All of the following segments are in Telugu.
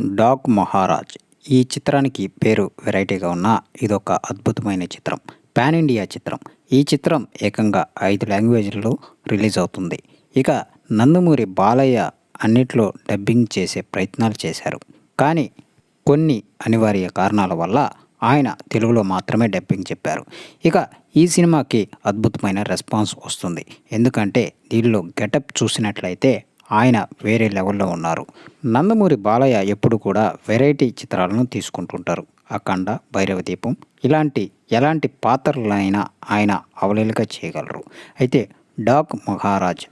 డాగ్ మహారాజ్. ఈ చిత్రానికి పేరు వెరైటీగా ఉన్న ఇదొక అద్భుతమైన చిత్రం. పాన్ ఇండియా చిత్రం. ఈ చిత్రం ఏకంగా ఐదు లాంగ్వేజ్లలో రిలీజ్ అవుతుంది. ఇక నందమూరి బాలయ్య అన్నిట్లో డబ్బింగ్ చేసే ప్రయత్నాలు చేశారు. కానీ కొన్ని అనివార్య కారణాల వల్ల ఆయన తెలుగులో మాత్రమే డబ్బింగ్ చెప్పారు. ఇక ఈ సినిమాకి అద్భుతమైన రెస్పాన్స్ వస్తుంది. ఎందుకంటే దీనిలో గెటప్ చూసినట్లయితే ఆయన వేరే లెవెల్లో ఉన్నారు. నందమూరి బాలయ్య ఎప్పుడు కూడా వెరైటీ చిత్రాలను తీసుకుంటుంటారు. అఖండ భైరవ దీపం ఇలాంటి ఎలాంటి పాత్రలైనా ఆయన అవలీలగా చేయగలరు. అయితే డాక్ మహారాజ్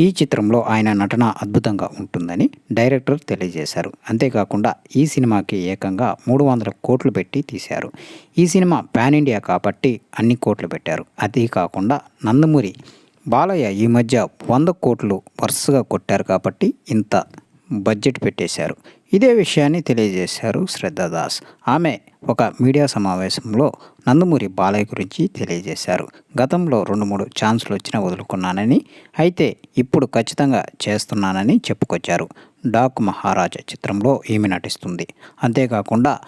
ఈ చిత్రంలో ఆయన నటన అద్భుతంగా ఉంటుందని డైరెక్టర్ తెలియజేశారు. అంతేకాకుండా ఈ సినిమాకి ఏకంగా మూడు వందల కోట్లు పెట్టి తీశారు. ఈ సినిమా పాన్ ఇండియా కాబట్టి అన్ని కోట్లు పెట్టారు. అదే కాకుండా నందమూరి బాలయ్య ఈ మధ్య వంద కోట్లు వరుసగా కొట్టారు కాబట్టి ఇంత బడ్జెట్ పెట్టేశారు. ఇదే విషయాన్ని తెలియజేశారు శ్రద్ధాదాస్. ఆమె ఒక మీడియా సమావేశంలో నందమూరి బాలయ్య గురించి తెలియజేశారు. గతంలో రెండు మూడు ఛాన్సులు వచ్చినా వదులుకున్నానని అయితే ఇప్పుడు ఖచ్చితంగా చేస్తున్నానని చెప్పుకొచ్చారు. డాక్ మహారాజ్ చిత్రంలో ఈమె నటిస్తుంది. అంతేకాకుండా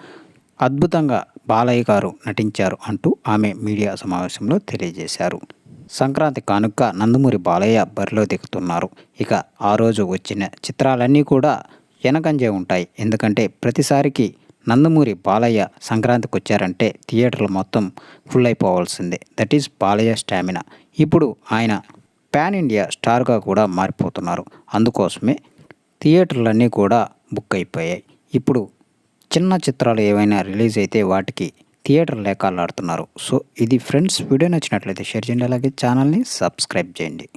అద్భుతంగా బాలయ్య గారు నటించారు అంటూ ఆమె మీడియా సమావేశంలో తెలియజేశారు. సంక్రాంతి కానుక నందమూరి బాలయ్య బరిలో దిగుతున్నారు. ఇక ఆ రోజు వచ్చిన చిత్రాలన్నీ కూడా వెనకంజే ఉంటాయి. ఎందుకంటే ప్రతిసారికి నందమూరి బాలయ్య సంక్రాంతికి వచ్చారంటే థియేటర్లు మొత్తం ఫుల్ అయిపోవాల్సిందే దట్ ఈస్ బాలయ్య స్టామినా. ఇప్పుడు ఆయన పాన్ ఇండియా స్టార్గా కూడా మారిపోతున్నారు. అందుకోసమే థియేటర్లన్నీ కూడా బుక్ అయిపోయాయి ఇప్పుడు చిన్న చిత్రాలు ఏవైనా రిలీజ్ అయితే వాటికి థియేటర్ లేక ఆడుతున్నారు సో ఇది ఫ్రెండ్స్ వీడియో నచ్చినట్లయితే షేర్ చేయండి. అలాగే ఛానల్ని సబ్స్క్రైబ్ చేయండి.